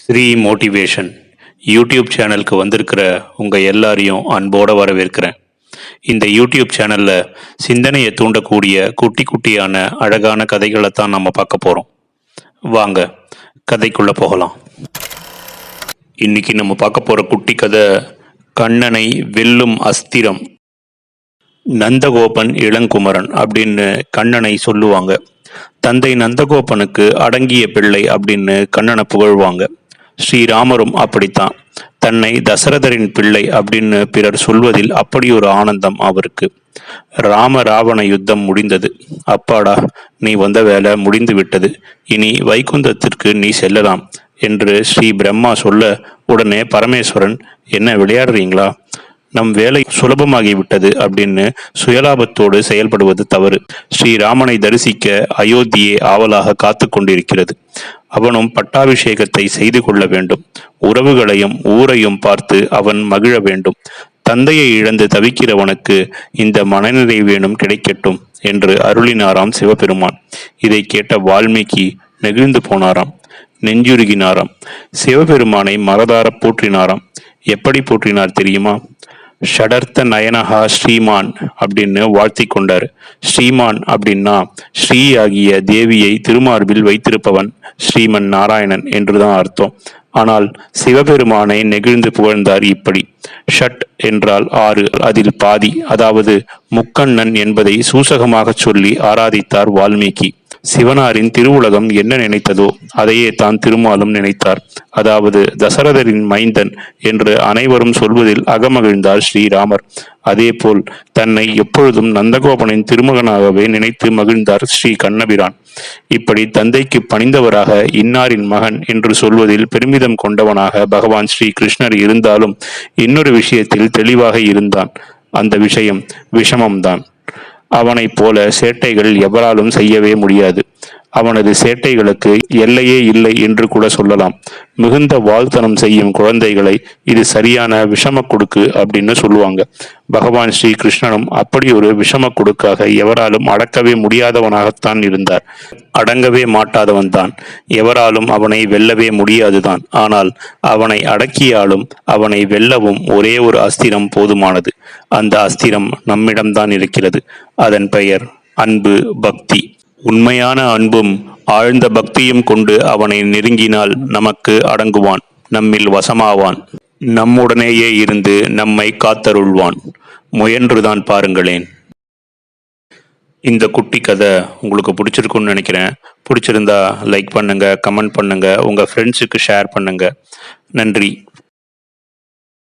Sri motivation YouTube சேனலுக்கு வந்திருக்கிற உங்கள் எல்லாரையும் அன்போடு வரவேற்கிறேன். இந்த யூடியூப் சேனலில் சிந்தனையை தூண்டக்கூடிய குட்டி குட்டியான அழகான கதைகளை தான் நம்ம பார்க்க போகிறோம் வாங்க கதைக்குள்ளே போகலாம். இன்னைக்கு நம்ம பார்க்க போகிற குட்டி கதை கண்ணனை வெல்லும் அஸ்திரம். நந்தகோபன் இளங்குமரன் அப்படின்னு கண்ணனை சொல்லுவாங்க. தந்தை நந்தகோபனுக்கு அடங்கிய பிள்ளை அப்படின்னு கண்ணனை புகழ்வாங்க. ஸ்ரீராமரும் அப்படித்தான். தன்னை தசரதரின் பிள்ளை அப்படின்னு பிறர் சொல்வதில் அப்படி ஒரு ஆனந்தம் அவருக்கு. ராம ராவண யுத்தம் முடிந்தது. அப்பாடா நீ வந்த வேலை முடிந்து விட்டது. இனி வைகுந்தத்திற்கு நீ செல்லலாம் என்று ஸ்ரீ பிரம்மா சொல்ல உடனே பரமேஸ்வரன் என்ன விளையாடுறீங்களா? நம் வேலை சுலபமாகிவிட்டது அப்படின்னு சுயலாபத்தோடு செயல்படுவது தவறு. ஸ்ரீராமனை தரிசிக்க அயோத்தியே ஆவலாக காத்து கொண்டிருக்கிறது. அவனும் பட்டாபிஷேகத்தை செய்து கொள்ள வேண்டும். உறவுகளையும் ஊரையும் பார்த்து அவன் மகிழ வேண்டும். தந்தையை இழந்து தவிக்கிறவனுக்கு இந்த மனநிறைவேனும் கிடைக்கட்டும் என்று அருளினாராம் சிவபெருமான். இதை கேட்ட வால்மீகி நெகிழ்ந்து போனாராம். நெஞ்சுருகினாராம். சிவபெருமானை மரதார போற்றினாராம். எப்படி போற்றினார் தெரியுமா? ஷடர்த்த நயனஹா ஸ்ரீமான் அப்படின்னு வாழ்த்தி கொண்டார். ஸ்ரீமான் அப்படின்னா ஸ்ரீ ஆகிய தேவியை திருமார்பில் வைத்திருப்பவன் ஸ்ரீமன் நாராயணன் என்றுதான் அர்த்தம். ஆனால் சிவபெருமானை நெகிழ்ந்து புகழ்ந்தார் இப்படி. ஷட் என்றால் ஆறு அதில் பாதி அதாவது முக்கண்ணன் என்பதை சூசகமாகச் சொல்லி ஆராதித்தார் வால்மீகி. சிவனாரின் திருவுலகம் என்ன நினைத்ததோ அதையே தான் திருமாலும் நினைத்தார். அதாவது தசரதரின் மைந்தன் என்று அனைவரும் சொல்வதில் அகமகிழ்ந்தார் ஸ்ரீராமர். அதேபோல் தன்னை எப்பொழுதும் நந்தகோபனின் திருமகனாகவே நினைத்து மகிழ்ந்தார் ஸ்ரீ கண்ணபிரான். இப்படி தந்தைக்கு பணிந்தவராக இன்னாரின் மகன் என்று சொல்வதில் பெருமிதம் கொண்டவனாக பகவான் ஸ்ரீ கிருஷ்ணர் இருந்தாலும் இன்னொரு விஷயத்தில் தெளிவாக இருந்தான். அந்த விஷயம் விஷமம்தான். அவனைப் போல சேட்டைகள் எவராலும் செய்யவே முடியாது. அவனது சேட்டைகளுக்கு எல்லையே இல்லை என்று கூட சொல்லலாம். மிகுந்த வாழ்த்தனம் செய்யும் குழந்தைகளை இது சரியான விஷம கொடுக்கு அப்படின்னு சொல்லுவாங்க. பகவான் ஸ்ரீ கிருஷ்ணனும் அப்படி ஒரு விஷம கொடுக்காக எவராலும் அடக்கவே முடியாதவனாகத்தான் இருந்தார். அடங்கவே மாட்டாதவன் தான். எவராலும் அவனை வெல்லவே முடியாதுதான். ஆனால் அவனை அடக்கியாலும் அவனை வெல்லவும் ஒரே ஒரு அஸ்திரம் போதுமானது. அந்த அஸ்திரம் நம்மிடம்தான் இருக்கிறது. அதன் பெயர் அன்பு பக்தி. உண்மையான அன்பும் ஆழ்ந்த பக்தியும் கொண்டு அவனை நெருங்கினால் நமக்கு அடங்குவான் நம்மில் வசமாவான். நம்முடனேயே இருந்து நம்மை காத்தருள்வான். முயன்றுதான் பாருங்களேன். இந்த குட்டி கதை உங்களுக்கு பிடிச்சிருக்குன்னு நினைக்கிறேன். பிடிச்சிருந்தா லைக் பண்ணுங்கள் கமெண்ட் பண்ணுங்கள் உங்கள் ஃப்ரெண்ட்ஸுக்கு ஷேர் பண்ணுங்கள் நன்றி.